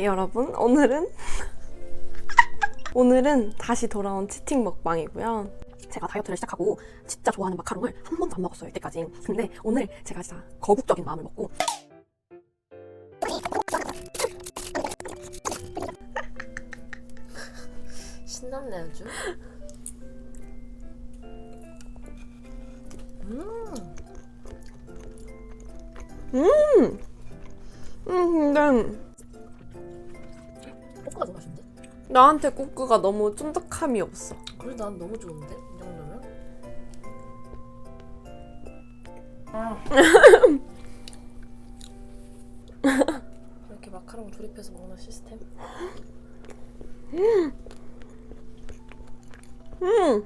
네, 여러분. 오늘은 오늘은 다시 돌아온 치팅 먹방이고요. 제가 다이어트를 시작하고 진짜 좋아하는 마카롱을 한 번도 안 먹었어요, 이때까지. 근데 오늘 제가 진짜 거국적인 마음을 먹고 신났네 아주. 음, 음, 근데 나한테 꼬끄가 너무 쫀득함이 없어. 그래 난 너무 좋은데 이 정도면? 아. 이렇게 마카롱 조립해서 먹는 시스템? 음, 음,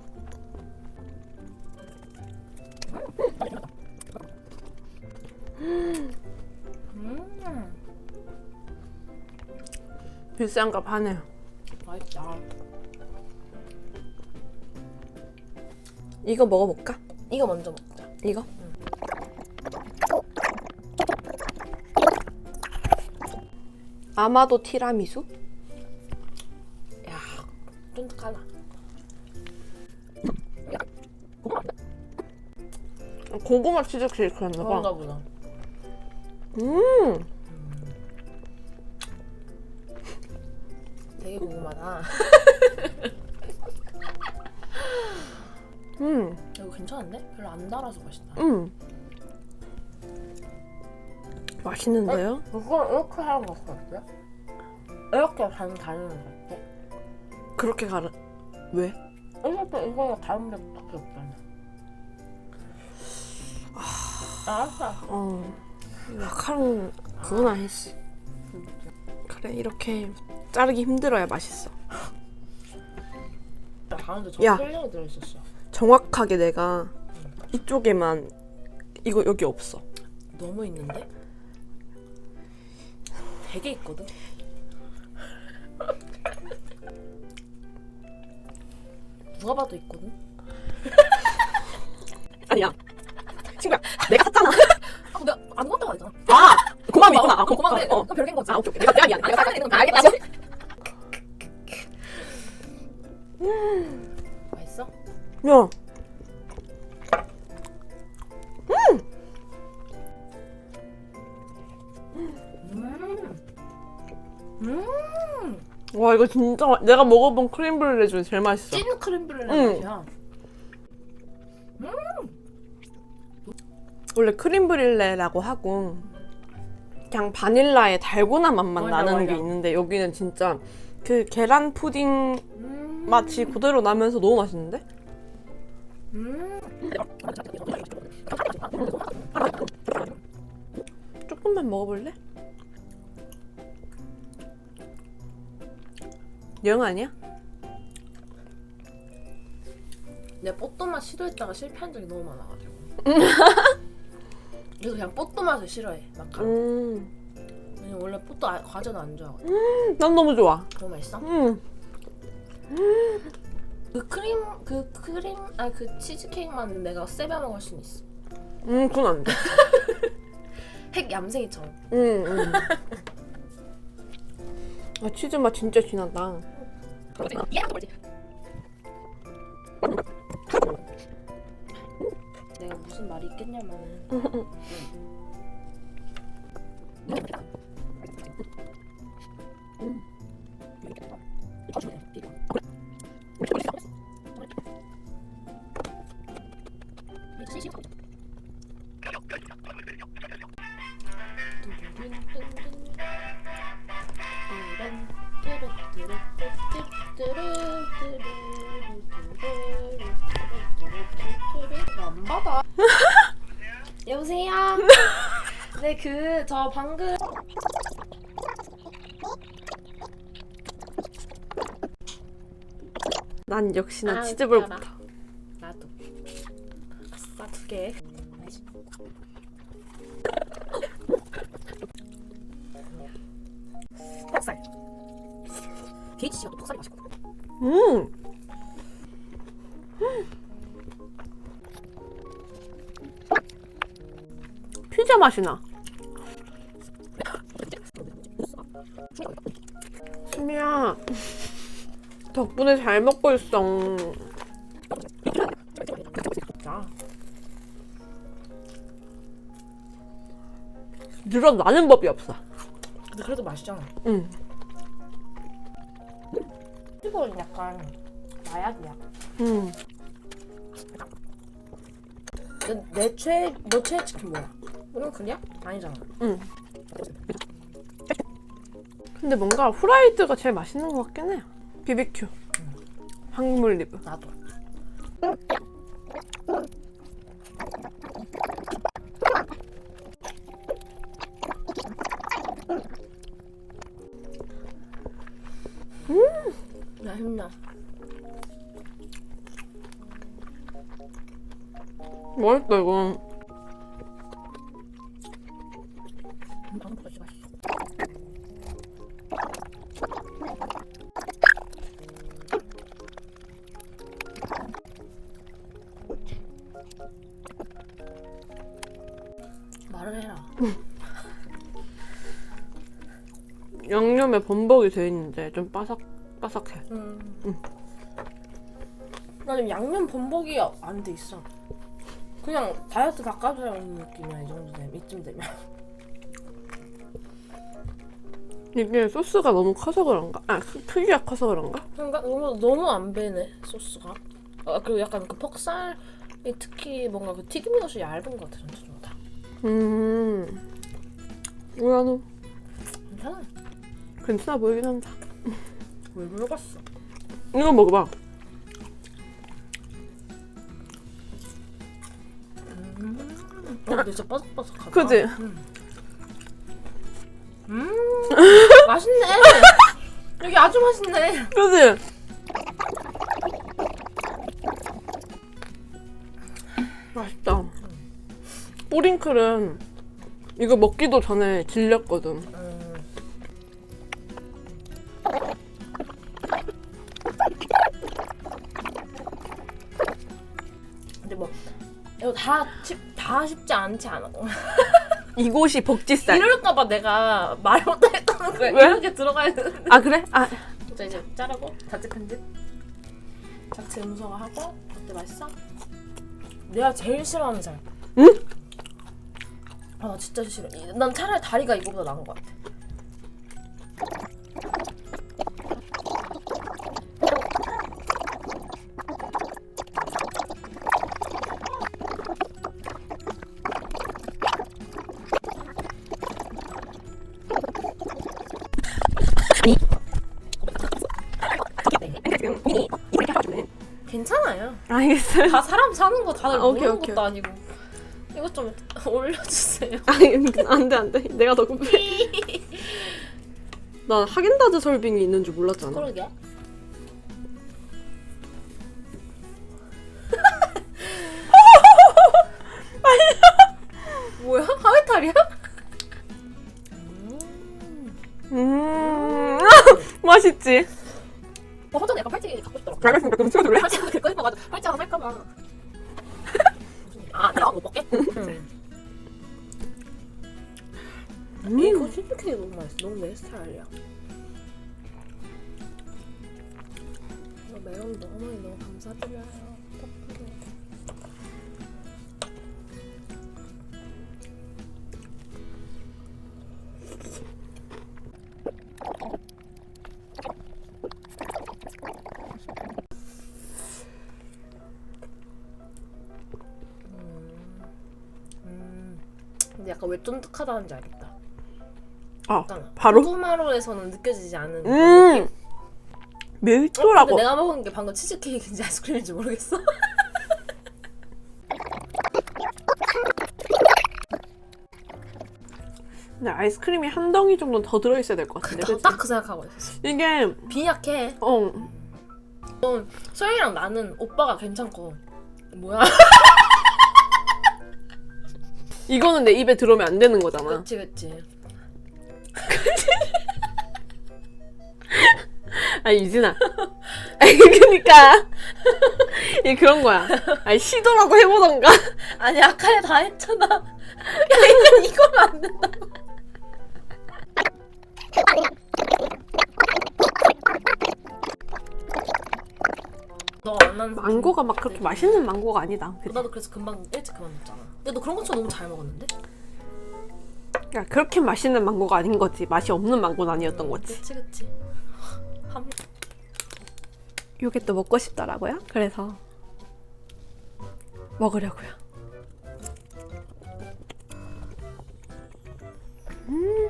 비싼가 반해요. 이거 먹어볼까? 이거 먼저 먹자. 이거? 아마도 티라미수? 야, 쫀득하다. 고구마 치즈 케이크였나 봐. 그런가 보다. 음, 되게 궁금하다. 괜찮은데? 별로 안 달아서 맛있다. 음. 맛있는데요? 이거 이렇게 하는 거 같아? 이렇게 반 다르는 거 같아? 그렇게 가르... 왜? 이것도 이거 다른 데밖에 없잖아. 알았어. 어... 마카롱 그건 아니지. 그래 이렇게 자르기 힘들어야 맛있어. 가운데 저 야. 필링이 들어있었어. 정확하게 내가 이쪽에만 이거 여기 없어. 너무 있는데? 되게 있거든? 누가 봐도 있거든? 아니야. 친구야, 내가 샀잖아. 아, 내가 아무것도 안 했잖아. 아, 고마움이 있구나. 아, 고마운데, 어, 어. 그건 별개인 거지. 아, 오케이, 오케이. 내가 내가 미안. 내가 사장님, 알겠다. 맛 야, 음. 음. 와 이거 진짜 맛- 내가 먹어본 크림브렐레 중에 제일 맛있어. 찐 크림브렐레 응. 맛이야. 원래 크림브렐레라고 하고 그냥 바닐라의 달고나 맛만 맞아, 나는 맞아. 게 있는데 여기는 진짜 그 계란 푸딩 음. 맛이 그대로 나면서 너무 맛있는데? 음. 조금만 먹어볼래? 영 아니야? 내가 뽀또 맛 시도했다가 실패한 적이 너무 많아가지고. 그래서 그냥 뽀또 맛을 싫어해. 마카롱. 음, 왜냐면 원래 뽀또 아- 과자는 안 좋아하거든. 난 너무 좋아. 너무 맛있어? 음, 그 크림 그 크림 아 그 치즈 케이크만 내가 세벼 먹을 수는 있어. 음, 그건 안 돼. 핵 얌생이처럼. 음, 음. 아 치즈 맛 진짜 진하다. 내가 무슨 말이 있겠냐면은 안 받아. 여보세요. 네, 그 저 방금 난 역시나 아, 치즈볼 부터. 웃겨라. 나도. 아싸 두 개. DHC가 또 닭살이 맛있거든. 음. 피자 맛이 나. 수미야 덕분에 잘 먹고 있어 아, 늘어나는 법이 없어 근데 그래도 맛있잖아. 응 이건 약간 마약이야. 응. 내, 내 최애, 너 최애 치킨 뭐야? 이건 그냥? 아니잖아. 응. 근데 뭔가 후라이드가 제일 맛있는 것 같긴 해. BBQ. 황물 리브. 나도. 음, 맛있나? 맛있다 이거. 범벅이 돼 있는데 좀 바삭 바삭해. 음. 응. 나 지금 양면 범벅이 안 돼 있어. 그냥 다이어트 닭가슴살 느낌이야 이 정도 되면 이쯤 되면. 이게 소스가 너무 커서 그런가? 아 크- 크기가 커서 그런가? 그러니까 너무 너무 안 배네 소스가. 아 그리고 약간 그 퍽살이 특히 뭔가 그 튀김옷이 얇은 것 같아 전체적으로 다. 음. 너 괜찮아. 괜찮아 보이긴 한다. 왜 물어봤어? 이거 먹어봐. 음. 어, 근데 진짜 바삭바삭하다. 그지? 음. 음. 맛있네. 여기 아주 맛있네. 그지? 맛있다. 뿌링클은 이거 먹기도 전에 질렸거든. 음. 근데 뭐 이거 다, 쉽, 다 쉽지 않지 않아. 이곳이 복지살. 이럴까봐 내가 말 못했다는 거야. 왜? 이렇게 들어가야 되는데. 아 그래? 아 자 이제 자르고 자체 편집. 자체 음소거 하고 어때 맛있어? 내가 제일 싫어하는 살. 응? 아나 진짜 싫어. 이- 난 차라리 다리가 이거보다 나은 것 같아. 알겠어요. 다 사람 사는 거 다들 아, 오케이, 모르는 오케이. 것도 아니고. 이것 좀 올려주세요. 아니 안돼 안돼. 내가 더 급해. 나 하겐다즈 설빙이 있는 줄 몰랐잖아. 그러게. 뭐야? 하회탈이야? 음 맛있지. 알겠습니다. 그럼 치워줄래? 팔찌 갖고 싶어가지고 하나 살까봐. 아, 내가 못 먹게? 응. 음. 이거 치즈케이크 너무 맛있어. 너무 내 스타일이야. 이거 메론도 어머니 너무 감사드려요. 덕분에. 약간 왜 쫀득하다는지 알겠다. 아 약간 바로? 호두마루에서는 느껴지지 않은 그런 음 느낌? 어, 밀도라고. 근데 내가 먹은 게 방금 치즈케이크인지 아이스크림인지 모르겠어. 근데 아이스크림이 한 덩이 정도 더 들어있어야 될 것 같은데. 그치? 딱그 생각하고 있었어. 이게 빈약해. 어 소영이랑 나는 오빠가 괜찮고 뭐야? 이거는 내 입에 들어오면 안 되는 거잖아. 그치 그치. 아니 유진아. 아니 그러니까 이 그런 거야. 아니 시도라도 해보던가. 아니 아까에 다 했잖아. 야 이건 이건 안 된다. 너안 한. 망고가 막 그렇게 맛있는 망고가 아니다. 그치? 나도 그래서 금방 일찍 그만뒀잖아. 근데 너 그런 것처럼 너무 잘 먹었는데? 그러니까 그렇게 맛있는 망고가 아닌 거지. 맛이 없는 망고는 아니었던 거지. 그치 그치. 한 요게 또 먹고 싶더라고요. 그래서 먹으려고요. 음.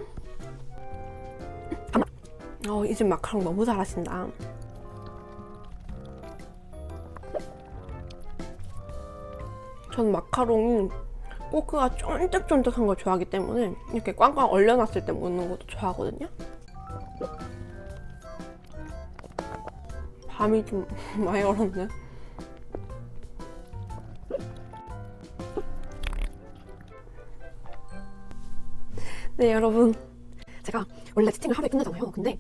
어, 이 집 마카롱 너무 잘하신다. 전 마카롱이 꼬크가 쫀득쫀득한 걸 좋아하기 때문에 이렇게 꽝꽝 얼려놨을 때 먹는 것도 좋아하거든요. 밤이 좀 많이 얼었네. 네, 여러분. 제가 원래 치팅을 하루에 끝내잖아요. 근데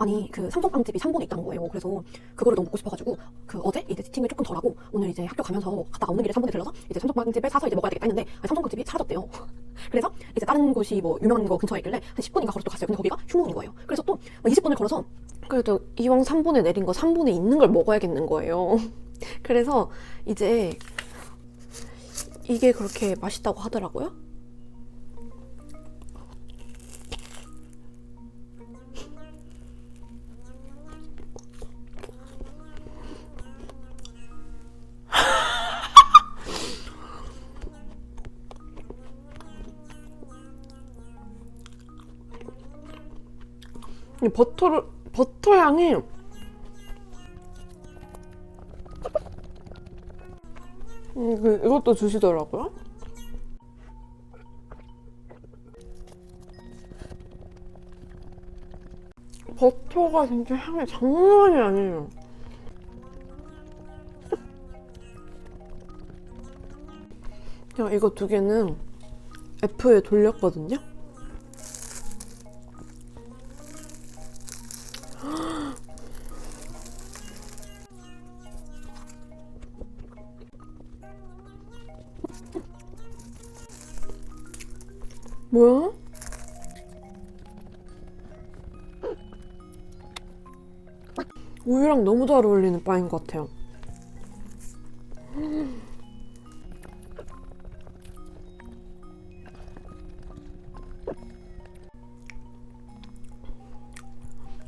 아니 그 삼성빵집이 3번에 있다는 거예요. 그래서 그거를 너무 먹고 싶어가지고 그 어제 이제 치팅을 조금 덜 하고 오늘 이제 학교 가면서 갔다가 오는 길에 3번에 들러서 이제 삼성빵집을 사서 이제 먹어야 되겠다 했는데 아니, 삼성빵집이 사라졌대요. 그래서 이제 다른 곳이 뭐 유명한 거 근처에 있길래 한 10분인가 걸어서 또 갔어요. 근데 거기가 휴무인 거예요. 그래서 또 20분을 걸어서 그래도 이왕 3분에 내린 거 3분에 있는 걸 먹어야겠는 거예요. 그래서 이제 이게 그렇게 맛있다고 하더라고요. 이 버터를 버터 향이 음, 그, 이것도 주시더라고요. 버터가 진짜 향이 장난이 아니에요. 제가 이거 두 개는 F에 돌렸거든요. 뭐야? 우유랑 너무 잘 어울리는 빵인 것 같아요.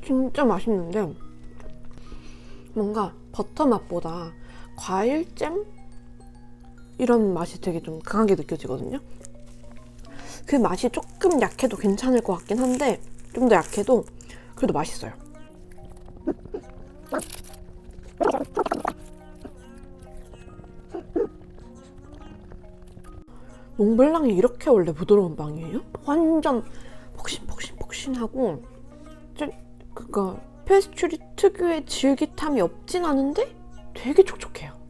진짜 맛있는데 뭔가 버터 맛보다 과일잼 이런 맛이 되게 좀 강하게 느껴지거든요. 그 맛이 조금 약해도 괜찮을 것 같긴 한데 좀 더 약해도 그래도 맛있어요. 몽블랑이 이렇게 원래 부드러운 빵이에요? 완전 폭신폭신폭신하고 좀 그니까 페스츄리 특유의 질깃함이 없진 않은데 되게 촉촉해요.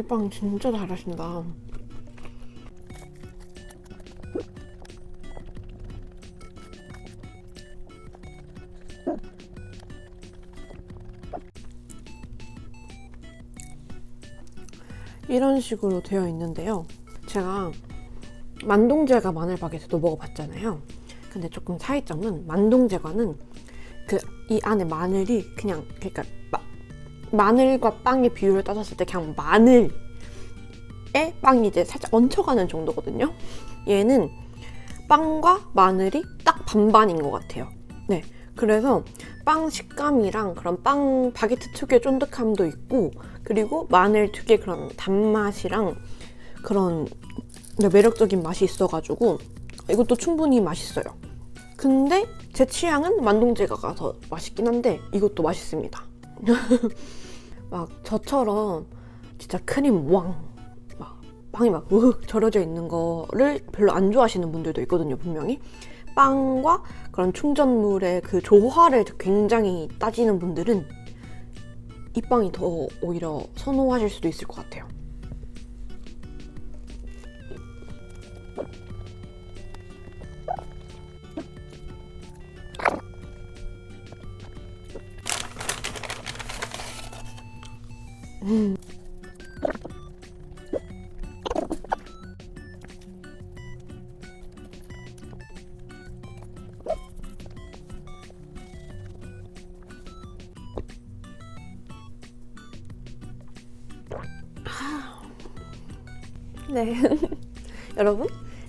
아 여기 빵 진짜 잘하신다. 이런 식으로 되어 있는데요. 제가 만동제과 마늘 바게트도 먹어봤잖아요. 근데 조금 차이점은 만동제과는 그 이 안에 마늘이 그냥 그러니까 마, 마늘과 빵의 비율을 따졌을 때 그냥 마늘에 빵이 이제 살짝 얹혀가는 정도거든요. 얘는 빵과 마늘이 딱 반반인 것 같아요. 네. 그래서 빵 식감이랑 그런 빵 바게트 특유의 쫀득함도 있고 그리고 마늘 특유의 그런 단맛이랑 그런 매력적인 맛이 있어가지고 이것도 충분히 맛있어요. 근데 제 취향은 만동제과가 더 맛있긴 한데 이것도 맛있습니다. 막 저처럼 진짜 크림 왕, 막 빵이 막 으흑 절여져 있는 거를 별로 안 좋아하시는 분들도 있거든요, 분명히. 빵과 그런 충전물의 그 조화를 굉장히 따지는 분들은 이 빵이 더 오히려 선호하실 수도 있을 것 같아요. 아. 네. 여러분,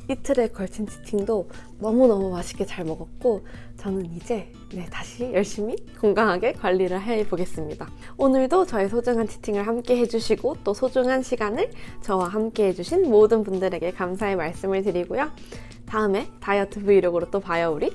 이틀에 걸친 치팅도 너무너무 맛있게 잘 먹었고, 저는 이제 네, 다시 열심히 건강하게 관리를 해보겠습니다. 오늘도 저의 소중한 치팅을 함께 해주시고, 또 소중한 시간을 저와 함께 해주신 모든 분들에게 감사의 말씀을 드리고요. 다음에 다이어트 브이로그로 또 봐요, 우리.